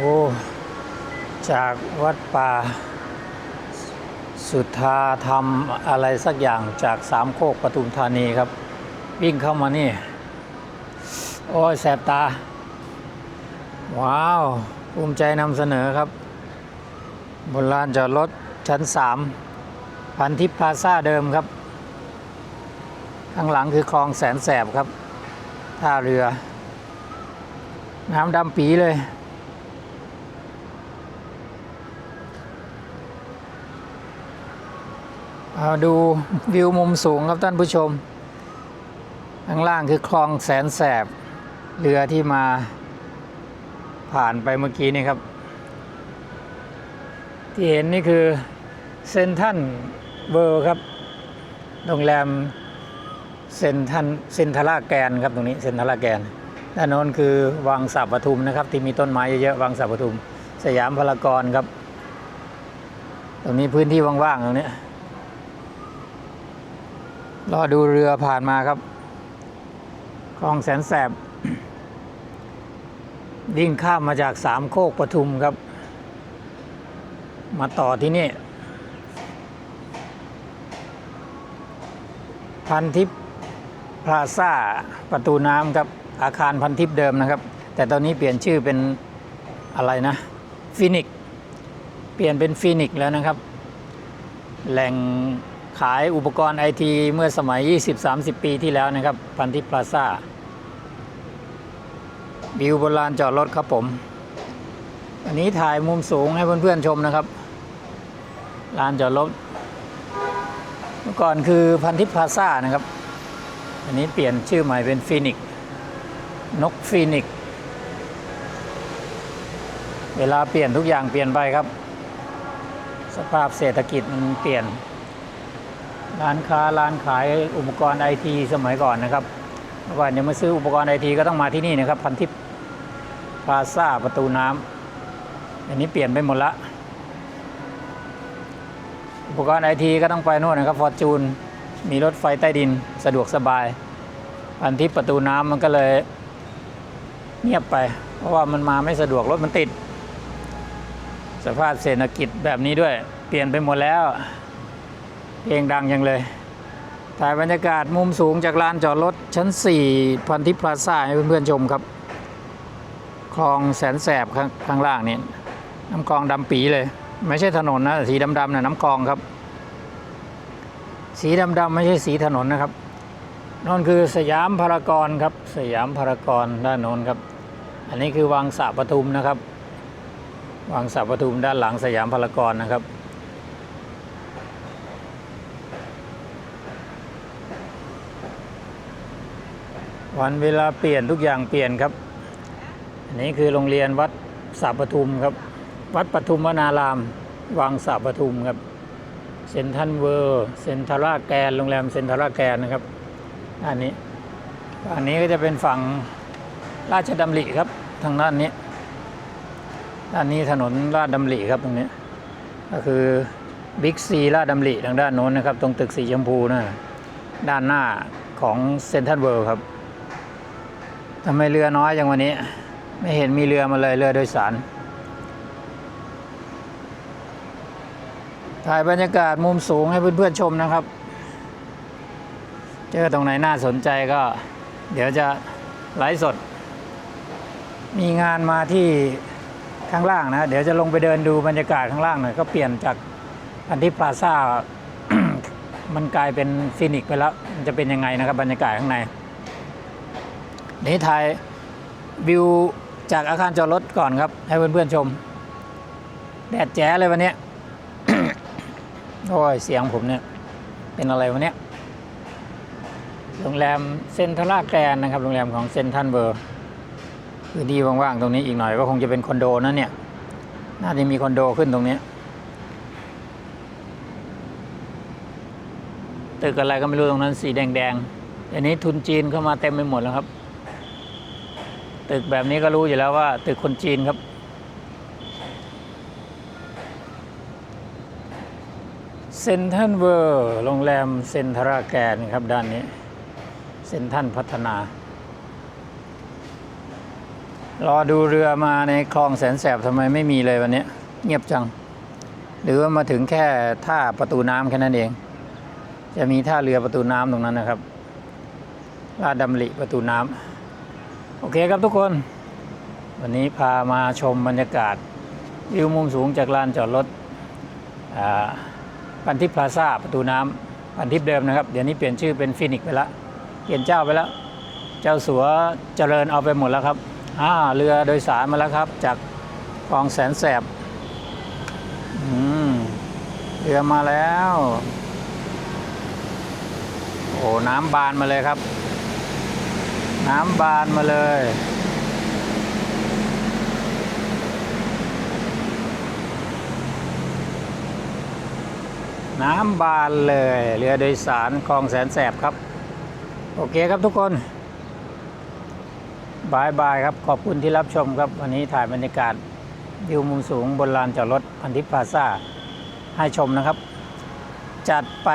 อ้ จากวัดป่า สุทธาธรรมอะไรสักอย่างจากสามโคกปทุมธานีครับ วิ่งเข้ามานี่ โอ้ยแสบตา ว้าว ภูมิใจนำเสนอครับ บนลานจอดรถชั้นสามพันทิพพาซาเดิมครับ ข้างหลังคือคลองแสนแสบครับ ท่าเรือ น้ำดำปีเลย เอา ดูวิวมุมสูงครับท่านผู้ชม ข้างล่างคือคลองแสนแสบ เรือที่มาผ่านไปเมื่อกี้นี่ครับ ที่เห็นนี่คือเซนทันเบอร์ครับ โรงแรมเซนทันเซนทราแกนครับตรงนี้เซนทราแกนด้านโน้นคือวังสับปทุมนะครับ ที่มีต้นไม้เยอะๆวังสับปทุม สยามพารากอนครับ ตรงนี้พื้นที่ว่างๆตรงนี้ รอดูเรือผ่านมาครับคลองแสนแสบวิ่งข้ามมาจากสามโคกปทุมครับ มาต่อที่นี่ พันทิพย์พลาซ่าประตูน้ำครับ อาคารพันทิพย์เดิมนะครับ แต่ตอนนี้เปลี่ยนชื่อเป็นอะไรนะฟินิกเปลี่ยนเป็นฟินิกแล้วนะครับ แหล่ง ขายอุปกรณ์ไอทีเมื่อสมัย 20-30 ปีที่แล้วนะครับ พันทิพพลาซ่าวิวบนลานจอดรถครับผม อันนี้ถ่ายมุมสูงให้เพื่อนๆชมนะครับลานจอดรถเมื่อก่อนคือพันทิพพลาซ่านะครับ อันนี้เปลี่ยนชื่อใหม่เป็นฟีนิกซ์นกฟีนิกซ์เวลาเปลี่ยนทุกอย่างเปลี่ยนไปครับ สภาพเศรษฐกิจมันเปลี่ยน ร้านค้าร้านขายอุปกรณ์ไอทีสมัยก่อนนะครับเมื่อก่อนจะมาซื้ออุปกรณ์ไอทีก็ต้องมาที่นี่นะครับ พันทิพย์พลาซ่าประตูน้ำอันนี้เปลี่ยนไปหมดละอุปกรณ์ไอทีก็ต้องไปโน่นนะครับฟอร์จูนมีรถไฟใต้ดินสะดวกสบาย พันทิพย์ประตูน้ำมันก็เลยเงียบไป เพราะว่ามันมาไม่สะดวกรถมันติด สภาพเศรษฐกิจแบบนี้ด้วย เปลี่ยนไปหมดแล้ว เพลงดังยังเลย ถ่ายบรรยากาศมุมสูงจากลานจอดรถชั้น 4 พันทิพย์พลาซ่าให้เพื่อนๆชมครับ คลองแสนแสบข้างข้างล่างนี่น้ำคลองดำปีเลย ไม่ใช่ถนนนะสีดำๆนะน้ำคลองครับ สีดำๆไม่ใช่สีถนนนะครับนั่นคือสยามพารากอนครับ สยามพารากอนด้านโน้นครับ อันนี้คือวังสระปทุมนะครับ วังสระปทุมด้านหลังสยามพารากอนนะครับ วันเวลาเปลี่ยนทุกอย่างเปลี่ยนครับ อันนี้คือโรงเรียนวัดสระปทุมครับ วัดปทุมวนาราม วังสระปทุมครับ เซนทันเวอร์เซนทราแกน โรงแรมเซนทราแกนนะครับ อันนี้ อันนี้ก็จะเป็นฝั่งราชดำริครับ ทางด้านนี้ด้านนี้ถนนราชดำริครับตรงนี้ ก็คือบิ๊กซีราชดำริทางด้านโน้นนะครับ ตรงตึกสีชมพูนะด้านหน้าของเซนทรัลเวิลด์ครับ ทำไมเรือน้อยอย่างวันนี้ ไม่เห็นมีเรือมาเลยเรือโดยสาร ถ่ายบรรยากาศมุมสูงให้เพื่อนๆชมนะครับ เจอตรงไหนน่าสนใจก็ เดี๋ยวจะไลฟ์สด มีงานมาที่ข้างล่างนะ เดี๋ยวจะลงไปเดินดูบรรยากาศข้างล่างหน่อยก็เปลี่ยนจากอันที่พลาซ่ามันกลายเป็นฟินิกไปแล้ว มันจะเป็นยังไงนะครับบรรยากาศข้างใน นี่ถ่ายวิวจากอาคารจอดรถก่อนครับ ให้เพื่อนๆชม แดดแจ๋เลยวันนี้โอ้ยเสียงผมเนี่ย เป็นอะไรวะเนี่ยโรงแรมเซนทรัลแกรนนะครับโรงแรมของเซนทันเบอร์คือดีว่างๆตรงนี้อีกหน่อยก็คงจะเป็นคอนโดนะเนี่ย น่าจะมีคอนโดขึ้นตรงนี้ตึกอะไรก็ไม่รู้ตรงนั้นสีแดงๆอันนี้ทุนจีนเข้ามาเต็มไปหมดแล้วครับ ตึกแบบนี้ก็รู้อยู่แล้วว่า ตึกคนจีนครับ เซนทันเวอร์โรงแรมเซนทราแกนครับด้านนี้ เซนทันพัฒนา รอดูเรือมาในคลองแสนแสบทำไมไม่มีเลยวันนี้ เงียบจัง หรือว่ามาถึงแค่ท่าประตูน้ำแค่นั้นเอง จะมีท่าเรือประตูน้ำตรงนั้นนะครับลาดดำริประตูน้ำ โอเคครับทุกคน วันนี้พามาชมบรรยากาศ วิวมุมสูงจากลานจอดรถอ่าพันทิพย์พลาซ่าประตูน้ำพันทิพย์เดิมนะครับ เดี๋ยวนี้เปลี่ยนชื่อเป็นฟินิกไปแล้วเปลี่ยนเจ้าไปแล้ว เจ้าสัวเจริญเอาไปหมดแล้วครับอ่าเรือโดยสารมาแล้วครับ จากคลองแสนแสบเรือมาแล้ว โอ้น้ำบานมาเลยครับ น้ำบานมาเลย น้ำบานเลย เรือโดยสารคลองแสนแสบครับ โอเคครับทุกคนบายบายครับ ขอบคุณที่รับชมครับ วันนี้ถ่ายบรรยากาศวิวมุมสูงบนลานจอดรถพันธิพย์พาซ่าให้ชมนะครับ จัดไป